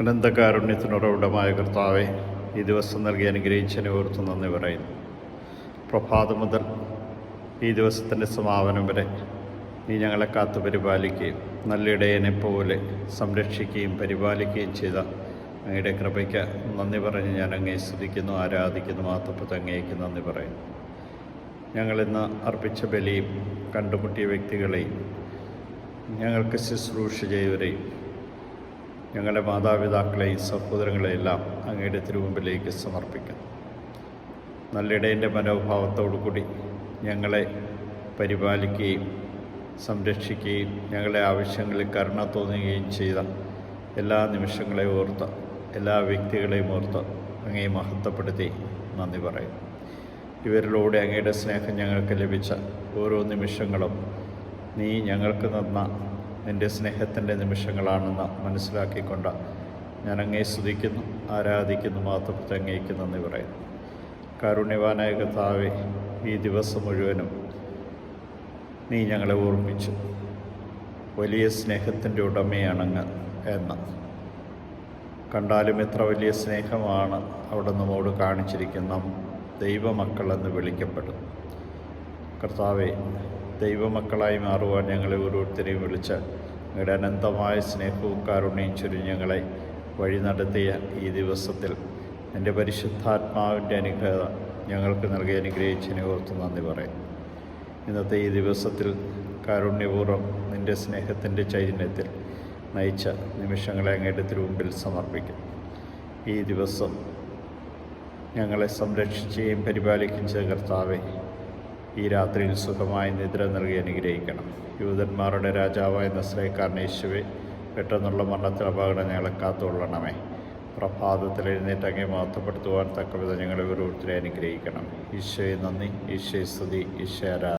അനന്തകാരുണ്യത്തിനുറവിടമായ കർത്താവെ ഈ ദിവസം നൽകി അനുഗ്രഹിച്ചതിനെ ഓർത്ത് നന്ദി പറയുന്നു. പ്രഭാതം മുതൽ ഈ ദിവസത്തിന്റെ സമാപനം വരെ നീ ഞങ്ങളെ കാത്തു പരിപാലിക്കുകയും നല്ലിടയനെ പോലെ സംരക്ഷിക്കുകയും പരിപാലിക്കുകയും ചെയ്ത അങ്ങയുടെ കൃപയ്ക്ക് നന്ദി പറഞ്ഞ് ഞാൻ അങ്ങേ സ്തുതിക്കുന്നു ആരാധിക്കുന്നു മാത്തപ്പത്ത് അങ്ങേക്ക് നന്ദി പറയുന്നു. ഞങ്ങളിന്ന് അർപ്പിച്ച ബലിയും കണ്ടുമുട്ടിയ വ്യക്തികളെയും ഞങ്ങൾക്ക് ശുശ്രൂഷ ചെയ്തവരെയും ഞങ്ങളുടെ മാതാപിതാക്കളെയും സഹോദരങ്ങളെയെല്ലാം അങ്ങയുടെ തിരുമുമ്പിലേക്ക് സമർപ്പിക്കുന്നു നല്ലിടയന്റെ മനോഭാവത്തോടു കൂടി ഞങ്ങളെ പരിപാലിക്കുകയും സംരക്ഷിക്കുകയും ഞങ്ങളെ ആവശ്യങ്ങളിൽ കരുണ തോന്നുകയും ചെയ്ത എല്ലാ നിമിഷങ്ങളെയും ഓർത്ത് എല്ലാ വ്യക്തികളെയും ഓർത്ത് അങ്ങയെ മഹത്വപ്പെടുത്തി നന്ദി പറയും ഇവരിലൂടെ അങ്ങയുടെ സ്നേഹം ഞങ്ങൾക്ക് ലഭിച്ച ഓരോ നിമിഷങ്ങളും നീ ഞങ്ങൾക്ക് തന്ന നിന്റെ സ്നേഹത്തിന്റെ നിമിഷങ്ങളാണെന്ന് മനസ്സിലാക്കിക്കൊണ്ട്. ഞാൻ അങ്ങേ സ്തുതിക്കുന്നു ആരാധിക്കുന്നു മാത്രത്തെ അങ്ങേക്കുന്നു എന്ന് പറയുന്നു. കാരുണ്യവാനായ താവെ ഈ ദിവസം മുഴുവനും നീ ഞങ്ങളെ ഓർമ്മിച്ചു. വലിയ സ്നേഹത്തിന്റെ ഉടമയാണങ്ങ് എന്ന്. കണ്ടാലും എത്ര വലിയ സ്നേഹമാണ് അവിടെ നമ്മോട് കാണിച്ചിരിക്കുന്ന ദൈവമക്കളെന്ന് വിളിക്കപ്പെടും കർത്താവെ ദൈവമക്കളായി മാറുവാൻ ഞങ്ങളെ ഓരോരുത്തരെയും വിളിച്ച നിങ്ങളുടെ അനന്തമായ സ്നേഹവും കാരുണ്യം ചൊരിഞ്ഞ് ഞങ്ങളെ വഴി നടത്തിയ ഈ ദിവസത്തിൽ എന്റെ പരിശുദ്ധാത്മാവിന്റെ അനുഗ്രഹം ഞങ്ങൾക്ക് നൽകി അനുഗ്രഹിച്ചതിനെ ഓർത്ത് നന്ദി പറയും. ഇന്നത്തെ ഈ ദിവസത്തിൽ കാരുണ്യപൂർവം നിന്റെ സ്നേഹത്തിന്റെ ചൈതന്യത്തിൽ നയിച്ച നിമിഷങ്ങളെ അങ്ങയുടെ തിരുമുമ്പിൽ സമർപ്പിക്കും. ഈ ദിവസം ഞങ്ങളെ സംരക്ഷിക്കുകയും പരിപാലിക്കുകയും ചെയ്ത കർത്താവെ ഈ രാത്രിയിൽ സുഖമായി നിദ്ര നൽകി അനുഗ്രഹിക്കണം. യൂതന്മാരുടെ രാജാവായ നസ്രേക്കാരൻ യേശുവെ പെട്ടെന്നുള്ള മരണത്തിൽ അപകടം ഞങ്ങളെ കാത്തുകൊള്ളണമേ. പ്രഭാതത്തിൽ എഴുന്നേറ്റ് അങ്ങേ മഹത്വപ്പെടുത്തുവാൻ തക്കവിധം ഞങ്ങളെ ഓരോരുത്തരെ അനുഗ്രഹിക്കണം. ഈശോയെ നന്ദി ഈശോയെ സ്തുതി ഈശോ